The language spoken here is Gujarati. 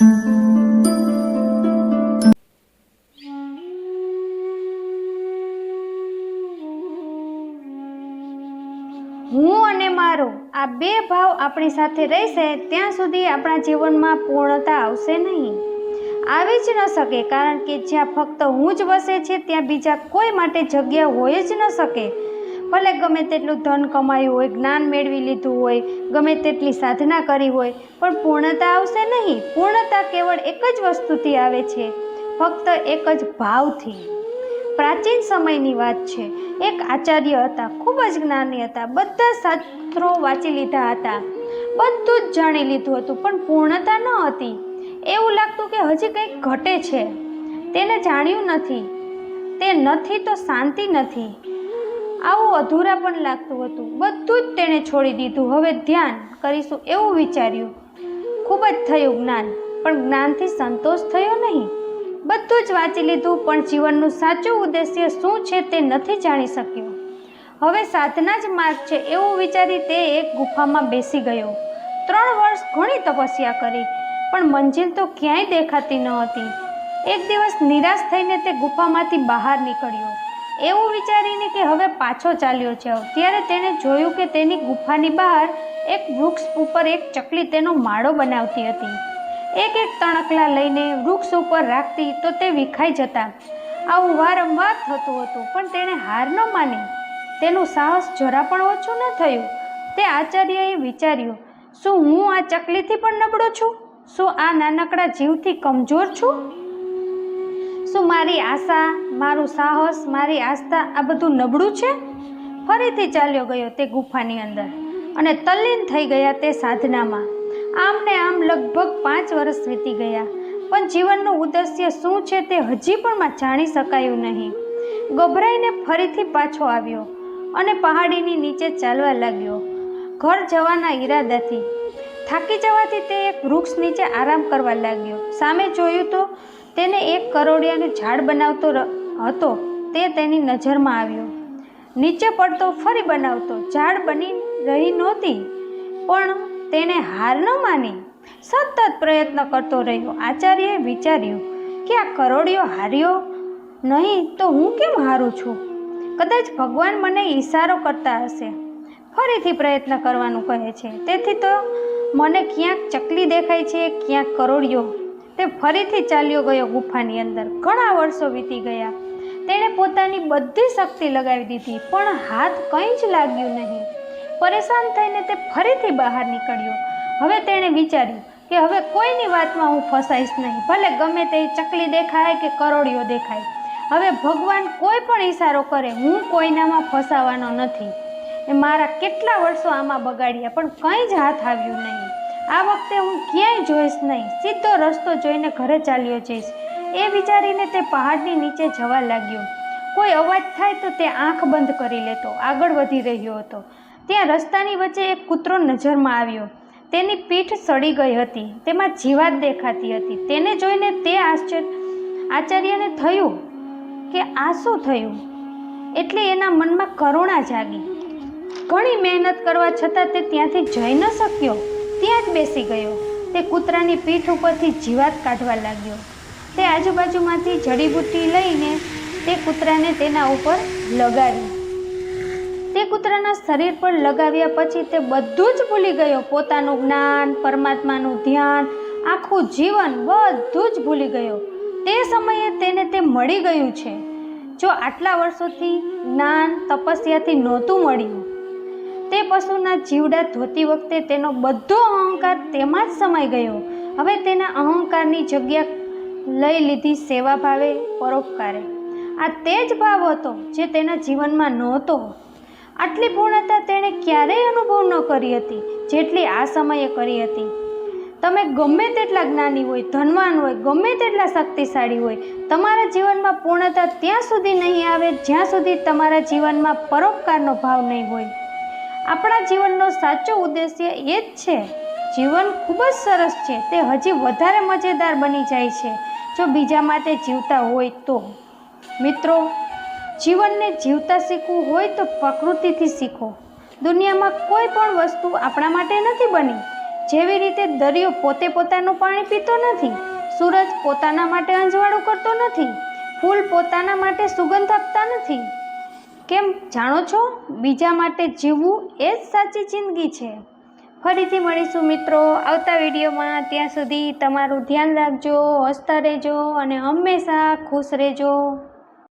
હું અને મારો આ બે ભાવ આપણી સાથે રહેશે, ત્યાં સુધી આપણા જીવનમાં પૂર્ણતા આવશે નહીં. આવી જ ન શકે, કારણ કે જ્યાં ફક્ત હું જ વસે છે, ત્યાં બીજા કોઈ માટે જગ્યા હોય જ ન શકે. ભલે ગમે તેટલું ધન કમાયું હોય, જ્ઞાન મેળવી લીધું હોય, ગમે તેટલી સાધના કરી હોય, પણ પૂર્ણતા આવશે નહીં. પૂર્ણતા કેવળ એક જ વસ્તુથી આવે છે, ફક્ત એક જ ભાવથી. પ્રાચીન સમયની વાત છે. એક આચાર્ય હતા, ખૂબ જ જ્ઞાની હતા, બધા શાસ્ત્રો વાંચી લીધા હતા. બધું જ જાણી લીધું હતું, પણ પૂર્ણતા ન હતી. એવું લાગતું કે હજી કંઈક ઘટે છે. તેને જાણ્યું નથી. તે નથી તો શાંતિ નથી. આવું અધૂરા પણ લાગતું હતું. બધું જ તેણે છોડી દીધું. હવે ધ્યાન કરીશું એવું વિચાર્યું. ખૂબ જ થયું જ્ઞાન. પણ જ્ઞાનથી સંતોષ થયો નહીં. બધું જ વાંચી લીધું, પણ જીવનનું સાચું ઉદ્દેશ્ય શું છે તે નથી જાણી શક્યો. હવે સાધના જ માર્ગ છે એવું વિચારી તે એક ગુફામાં બેસી ગયો. ત્રણ વર્ષ ઘણી તપસ્યા કરી, પણ મંજિલ તો ક્યાંય દેખાતી ન હતી. એક દિવસ નિરાશ થઈને તે ગુફામાંથી બહાર નીકળ્યો. એવું વિચારીને કે હવે પાછો ચાલ્યો છે ત્યારે તેણે જોયું કે તેની ગુફાની બહાર એક વૃક્ષ ઉપર એક ચકલી તેનો માળો બનાવતી હતી. એક એક તણકલા લઈને વૃક્ષ ઉપર રાખતી તો તે વિખાઈ જતા. આવું વારંવાર થતું હતું, પણ તેણે હાર ન માની. તેનું સાહસ જરા પણ ઓછું ન થયું. તે આચાર્યએ વિચાર્યું, શું હું આ ચકલીથી પણ નબળો છું? શું આ નાનકડા જીવથી કમજોર છું? શું મારી આશા, મારું સાહસ, મારી આસ્થા આ બધું નબળું છે? ફરીથી ચાલ્યો ગયો તે ગુફાની અંદર અને તલ્લીન થઈ ગયા તે સાધનામાં. આમ ને આમ લગભગ પાંચ વર્ષ વીતી ગયા. પણ જીવનનું ઉદ્દેશ્ય શું છે તે હજી પણ જાણી શકાયું નહીં. ગભરાઈને ફરીથી પાછો આવ્યો અને પહાડીની નીચે ચાલવા લાગ્યો. ઘર જવાના ઈરાદાથી. થાકી જવાથી તે એક વૃક્ષ નીચે આરામ કરવા લાગ્યો. સામે જોયું તો તેને એક કરોડિયાનું ઝાડ બનાવતો હતો. તે તેની નજરમાં આવ્યો. નીચે પડતો ફરી બનાવતો. ઝાડ બની રહી નહોતી. પણ તેણે હાર ન માની. સતત પ્રયત્ન કરતો રહ્યો. આચાર્યએ વિચાર્યું કે આ કરોડિયો હાર્યો નહીં તો હું કેમ હારું છું? કદાચ ભગવાન મને ઈશારો કરતા હશે. ફરીથી પ્રયત્ન કરવાનું કહે છે. તેથી તો મને ક્યાંક ચકલી દેખાય છે, ક્યાંક કરોડિયો તે ફરીથી ચાલ્યો ગયો ગુફાની અંદર. ઘણા વર્ષો વીતી ગયા. તેણે પોતાની બધી શક્તિ લગાવી દીધી, પણ હાથ કંઈ જ લાગ્યું નહીં. પરેશાન થઈને તે ફરીથી બહાર નીકળ્યો. હવે તેણે વિચાર્યું કે હવે કોઈની વાતમાં હું ફસાઈશ નહીં, ભલે ગમે તે ચકલી દેખાય કે કરોડિયો દેખાય. હવે ભગવાન કોઈ પણ ઈશારો કરે, હું કોઈનામાં ફસાવાનો નથી. એ મારા કેટલા વર્ષો આમાં બગાડ્યા, પણ કંઈ જ હાથ આવ્યું નહીં. આ વખતે હું ક્યાંય જોઈશ નહીં, સીધો રસ્તો જોઈને ઘરે ચાલ્યો જઈશ. એ વિચારીને તે પહાડની નીચે જવા લાગ્યો. કોઈ અવાજ થાય તો તે આંખ બંધ કરી લેતો, આગળ વધી રહ્યો હતો. ત્યાં રસ્તાની વચ્ચે એક કૂતરો નજરમાં આવ્યો. તેની પીઠ સડી ગઈ હતી. તેમાં જીવાત દેખાતી હતી. તેને જોઈને તે આશ્ચર્ય આચાર્યને થયું કે આ શું થયું? એટલે એના મનમાં કરુણા જાગી. ઘણી મહેનત કરવા છતાં તે ત્યાંથી જઈ ન શક્યો. ત્યાં જ બેસી ગયો. તે કૂતરાની પીઠ ઉપરથી જીવાત કાઢવા લાગ્યો. તે આજુબાજુમાંથી જડીબુટ્ટી લઈને તે કૂતરાને તેના ઉપર લગાવી તે કૂતરાના શરીર પર લગાવ્યા પછી તે બધું જ ભૂલી ગયો. પોતાનું જ્ઞાન, પરમાત્માનું ધ્યાન, આખું જીવન બધું જ ભૂલી ગયો. તે સમયે તેને તે મળી ગયું છે. જો આટલા વર્ષોથી જ્ઞાન તપસ્યાથી નહોતું મળ્યું. તે પશુના જીવડા ધોતી વખતે તેનો બધો અહંકાર તેમાં જ સમાઈ ગયો. હવે તેના અહંકારની જગ્યા લઈ લીધી સેવા ભાવે પરોપકારે. આ તે જ ભાવ હતો જે તેના જીવનમાં નહોતો. આટલી પૂર્ણતા તેણે ક્યારેય અનુભવ ન કરી હતી, જેટલી આ સમયે કરી હતી. તમે ગમે તેટલા જ્ઞાની હોય, ધનવાન હોય, ગમે તેટલા શક્તિશાળી હોય, તમારા જીવનમાં પૂર્ણતા ત્યાં સુધી નહીં આવે, જ્યાં સુધી તમારા જીવનમાં પરોપકારનો ભાવ નહીં હોય. આપણા જીવનનો સાચો ઉદ્દેશ્ય એ જ છે. જીવન ખૂબ જ સરસ છે, તે હજી વધારે મજેદાર બની જાય છે, જો બીજા માટે જીવતા હોય તો. મિત્રો જીવનને જીવતા શીખવું હોય તો પ્રકૃતિથી શીખો. દુનિયામાં કોઈ પણ વસ્તુ આપણા માટે નથી બની. જેવી રીતે દરિયો પોતે પોતાનું પાણી પીતો નથી, સૂરજ પોતાના માટે અંજવાળું કરતો નથી, ફૂલ પોતાના માટે સુગંધ આપતા નથી. કેમ જાણો છો? બીજા માટે જીવવું એ જ સાચી જિંદગી છે. ફરીથી મળીશું મિત્રો આવતા વિડીયોમાં. ત્યાં સુધી તમારું ધ્યાન રાખજો, હસતા રહેજો અને હંમેશા ખુશ રહેજો.